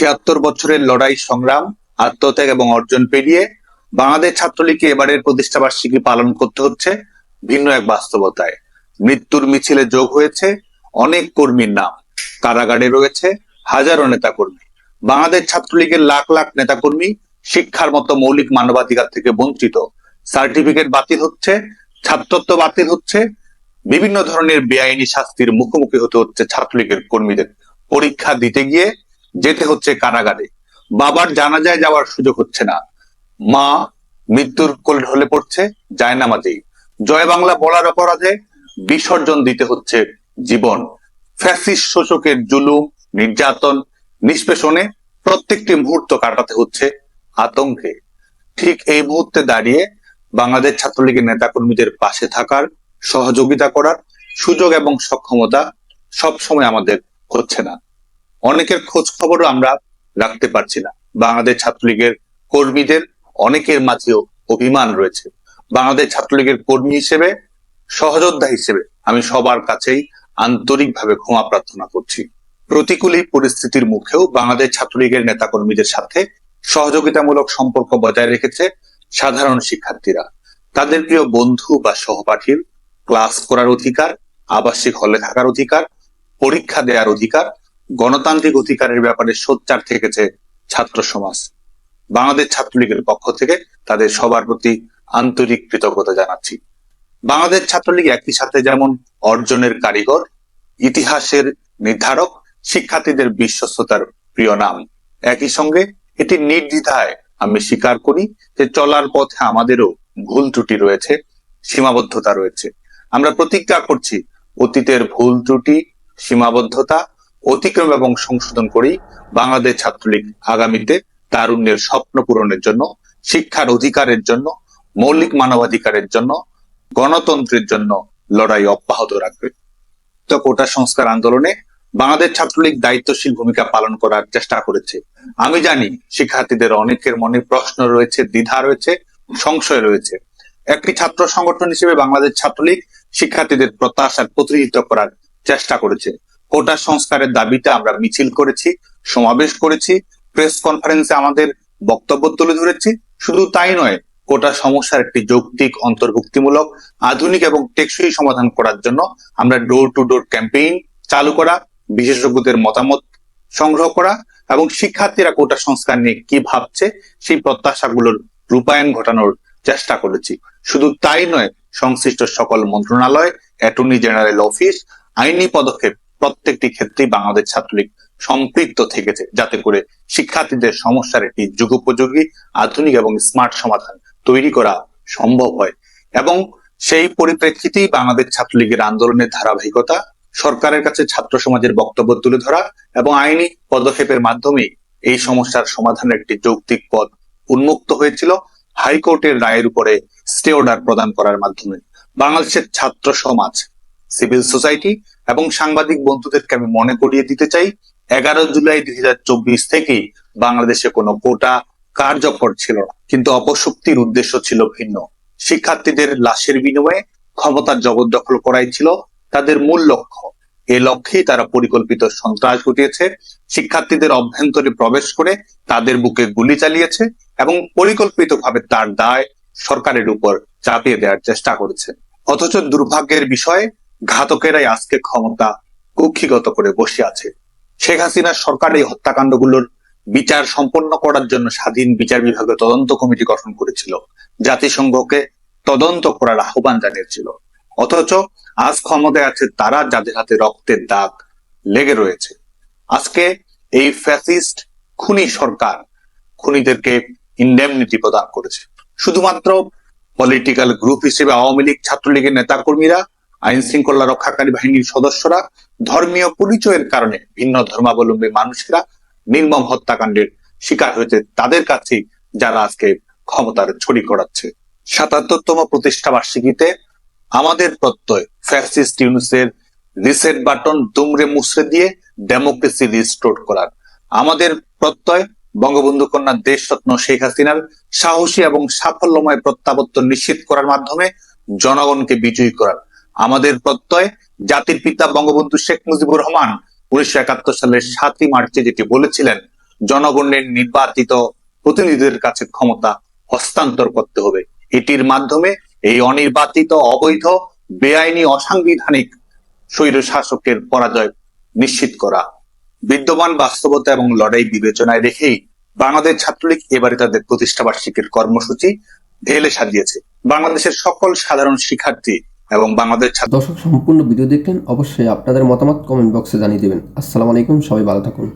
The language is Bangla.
ছিয়াত্তর বছরের লড়াই, সংগ্রাম, আত্মত্যাগ এবং অর্জন পেরিয়ে বাংলাদেশ ছাত্রলীগকে এবারের প্রতিষ্ঠাবার্ষিকী পালন করতে হচ্ছে ভিন্ন এক বাস্তবতায়। মৃত্যুর মিছিলে যোগ হয়েছে অনেক কর্মীর নাম। কারাগারে রয়েছে হাজারো নেতাকর্মী। বাংলাদেশ ছাত্রলীগের লাখ লাখ নেতাকর্মী শিক্ষার মতো মৌলিক মানবাধিকার থেকে বঞ্চিত। সার্টিফিকেট বাতিল হচ্ছে, ছাত্রত্ব বাতিল হচ্ছে, বিভিন্ন ধরনের বেআইনি শাস্তির মুখোমুখি হতে হচ্ছে ছাত্রলীগের কর্মীদের। পরীক্ষা দিতে গিয়ে যেতে হচ্ছে কারাগারে। বাবার জানাজায় যাওয়ার সুযোগ হচ্ছে না। মা মৃত্যুর কোল ঢলে পড়ছে জায়নামাজেই। জয় বাংলা বলার অপরাধে বিসর্জন দিতে হচ্ছে জীবন। ফ্যাসিস্ট শোষকের জুলুম, নির্যাতন, নিষ্পেষণে প্রত্যেকটি মুহূর্ত কাটাতে হচ্ছে আতঙ্কে। ঠিক এই মুহূর্তে দাঁড়িয়ে বাংলাদেশ ছাত্রলীগের নেতাকর্মীদের পাশে থাকার, সহযোগিতা করার সুযোগ এবং সক্ষমতা সব সময় আমাদের হচ্ছে না। অনেকের খোঁজ খবরও আমরা রাখতে পারছি না। বাংলাদেশ ছাত্রলীগের কর্মীদের অনেকের মাঝেও অভিমান রয়েছে। বাংলাদেশ ছাত্রলীগের কর্মী হিসেবে, সহযোদ্ধা হিসেবে আমি সবার কাছেই আন্তরিকভাবে ক্ষমা প্রার্থনা করছি। প্রতিকূল এই পরিস্থিতির মুখেও বাংলাদেশ ছাত্রলীগের নেতাকর্মীদের সাথে সহযোগিতামূলক সম্পর্ক বজায় রেখেছে সাধারণ শিক্ষার্থীরা। তাদের প্রিয় বন্ধু বা সহপাঠীর ক্লাস করার অধিকার, আবাসিক হলে থাকার অধিকার, পরীক্ষা দেওয়ার অধিকার গণতান্ত্রিক অধিকারের ব্যাপারে সোচ্চার থেকেছে ছাত্র সমাজ। বাংলাদেশ ছাত্রলীগের পক্ষ থেকে তাদের সবার প্রতি আন্তরিক কৃতজ্ঞতা জানাচ্ছি। বাংলাদেশ ছাত্রলীগ একই সাথে যেমন অর্জনের কারিগর, ইতিহাসের নির্ধারক, শিক্ষার্থীদের বিশ্বস্ততার প্রিয় নাম, একই সঙ্গে এটি নির্দ্বিধায় আমি স্বীকার করি যে চলার পথে আমাদেরও ভুল ত্রুটি রয়েছে, সীমাবদ্ধতা রয়েছে। আমরা প্রতিজ্ঞা করছি অতীতের ভুল ত্রুটি, সীমাবদ্ধতা অতিক্রম এবং সংশোধন করেই বাংলাদেশ ছাত্রলীগ আগামীতে তারুণ্যের স্বপ্ন পূরণের জন্য, শিক্ষার অধিকারের জন্য, মৌলিক মানবাধিকারের জন্য, গণতন্ত্রের জন্য লড়াই অব্যাহত রাখবে। তো কোটা সংস্কার আন্দোলনে বাংলাদেশ ছাত্রলীগ দায়িত্বশীল ভূমিকা পালন করার চেষ্টা করেছে। আমি জানি শিক্ষার্থীদের অনেকের মনে প্রশ্ন রয়েছে, দ্বিধা রয়েছে, সংশয় রয়েছে। একটি ছাত্র সংগঠন হিসেবে বাংলাদেশ ছাত্রলীগ শিক্ষার্থীদের প্রত্যাশার প্রতিনিধিত্ব করার চেষ্টা করেছে। কোটা সংস্কারের দাবিতে আমরা মিছিল করেছি, সমাবেশ করেছি, প্রেস কনফারেন্সে আমাদের বক্তব্য তুলে ধরেছি। শুধু তাই নয়, কোটা সমস্যার একটি যৌক্তিক, অন্তর্ভুক্তিমূলক, আধুনিক এবং টেকসই সমাধান করার জন্য আমরা ডোর টু ডোর ক্যাম্পেইন চালু করা, বিশেষজ্ঞদের মতামত সংগ্রহ করা এবং শিক্ষার্থীরা কোটা সংস্কার নিয়ে কি ভাবছে সেই প্রত্যাশাগুলোর রূপায়ণ ঘটানোর চেষ্টা করেছি। শুধু তাই নয়, সংশ্লিষ্ট সকল মন্ত্রণালয় অ্যাটর্নি জেনারেল অফিস আইনি পদক্ষেপ প্রত্যেকটি ক্ষেত্রেই বাংলাদেশ ছাত্রলীগ সম্পৃক্ত থেকেছে। যাতে করে শিক্ষার্থীদের সমস্যার একটি যুগোপযোগী, আধুনিক এবং স্মার্ট সমাধান তৈরি করা সম্ভব হয়। এবং সেই পরিপ্রেক্ষিতেই বাংলাদেশ ছাত্রলীগের আন্দোলনের ধারাবাহিকতা, সরকারের কাছে ছাত্র সমাজের বক্তব্য তুলে ধরা এবং আইনি পদক্ষেপের মাধ্যমে এই সমস্যার সমাধানের একটি যৌক্তিক পথ উন্মুক্ত হয়েছিল, হাইকোর্টের রায়ের উপরে স্টে অর্ডার প্রদান করার মাধ্যমে। বাংলাদেশের ছাত্র সমাজ সিভিল সোসাইটি এবং সাংবাদিক বন্ধুদেরকে আমি মনে করিয়ে দিতে চাই, এগারো জুলাই দুই হাজার চব্বিশ থেকেই বাংলাদেশে কোনো কোটা কার্যকর ছিল না। কিন্তু অপশক্তির উদ্দেশ্য ছিল ভিন্ন। শিক্ষার্থীদের লাশের বিনিময়ে ক্ষমতার জবরদখল করাই ছিল তাদের মূল লক্ষ্য। এ লক্ষ্যেই তারা পরিকল্পিত সন্ত্রাস ঘটিয়েছে, শিক্ষার্থীদের অভ্যন্তরে প্রবেশ করে তাদের বুকে গুলি চালিয়েছে এবং পরিকল্পিতভাবে তার দায় সরকারের উপর চাপিয়ে দেওয়ার চেষ্টা করেছে। অথচ দুর্ভাগ্যের বিষয়ে ঘাতকেরাই আজকে ক্ষমতা কক্ষিগত করে বসে আছে। শেখ হাসিনার সরকার এই হত্যাকাণ্ডগুলোর বিচার সম্পন্ন করার জন্য স্বাধীন বিচার বিভাগের তদন্ত কমিটি গঠন করেছিল। জাতিসংঘকে তদন্ত করার আহ্বান জানিয়েছিল। অথচ আজ ক্ষমতায় আছে তারা যাদের হাতে রক্তের দাগ লেগে রয়েছে। আজকে এই ফ্যাসিস্ট খুনি সরকার খুনিদেরকে ইন্ডেমনিটি প্রদান করেছে। শুধুমাত্র পলিটিক্যাল গ্রুপ হিসেবে আওয়ামী লীগ, ছাত্রলীগের নেতাকর্মীরা আইন শৃঙ্খলা রক্ষাকারী বাহিনীর সদস্যরা ধর্মীয় পরিচয়ের কারণে ভিন্ন ধর্মাবলম্বী মানুষেরা নির্মম হত্যাকাণ্ডের শিকার হয়েছে তাদের কাছে যারা আজকে ক্ষমতার ছড়ি করাচ্ছে সাতাত্তরতম প্রতিষ্ঠা বার্ষিকীতে আমাদের প্রত্যয়, ফ্যাসিস্ট ইউনুসের রিসেট বাটন দুমড়ে মুছড়ে দিয়ে ডেমোক্রেসি রিস্টোর করার। আমাদের প্রত্যয় বঙ্গবন্ধু কন্যা দেশরত্ন শেখ হাসিনার সাহসী এবং সাফল্যময় প্রত্যাবর্তন নিশ্চিত করার মাধ্যমে জনগণকে বিজয়ী করার আমাদের প্রত্যয়, জাতির পিতা বঙ্গবন্ধু শেখ মুজিবুর রহমান উনিশশো একাত্তর সালের সাতই মার্চে যেটি বলেছিলেন, জনগণের নির্বাচিত প্রতিনিধিদের কাছে ক্ষমতা হস্তান্তর করতে হবে। এটির মাধ্যমে এই অনির্বাচিত, অবৈধ, বেআইনি, অসাংবিধানিক স্বৈর শাসকের পরাজয় নিশ্চিত করা। বিদ্যমান বাস্তবতা এবং লড়াই বিবেচনায় রেখেই বাংলাদেশ ছাত্রলীগ এবারে তাদের প্রতিষ্ঠা বার্ষিকীর কর্মসূচি ঢেলে সাজিয়েছে। বাংলাদেশের সকল সাধারণ শিক্ষার্থী এবং বাংলাদেশ দর্শক, সম্পূর্ণ ভিডিও দেখলেন, অবশ্যই আপনাদের মতামত কমেন্ট বক্সে জানিয়ে দেবেন। আসসালামু আলাইকুম, সবাই ভালো থাকুন।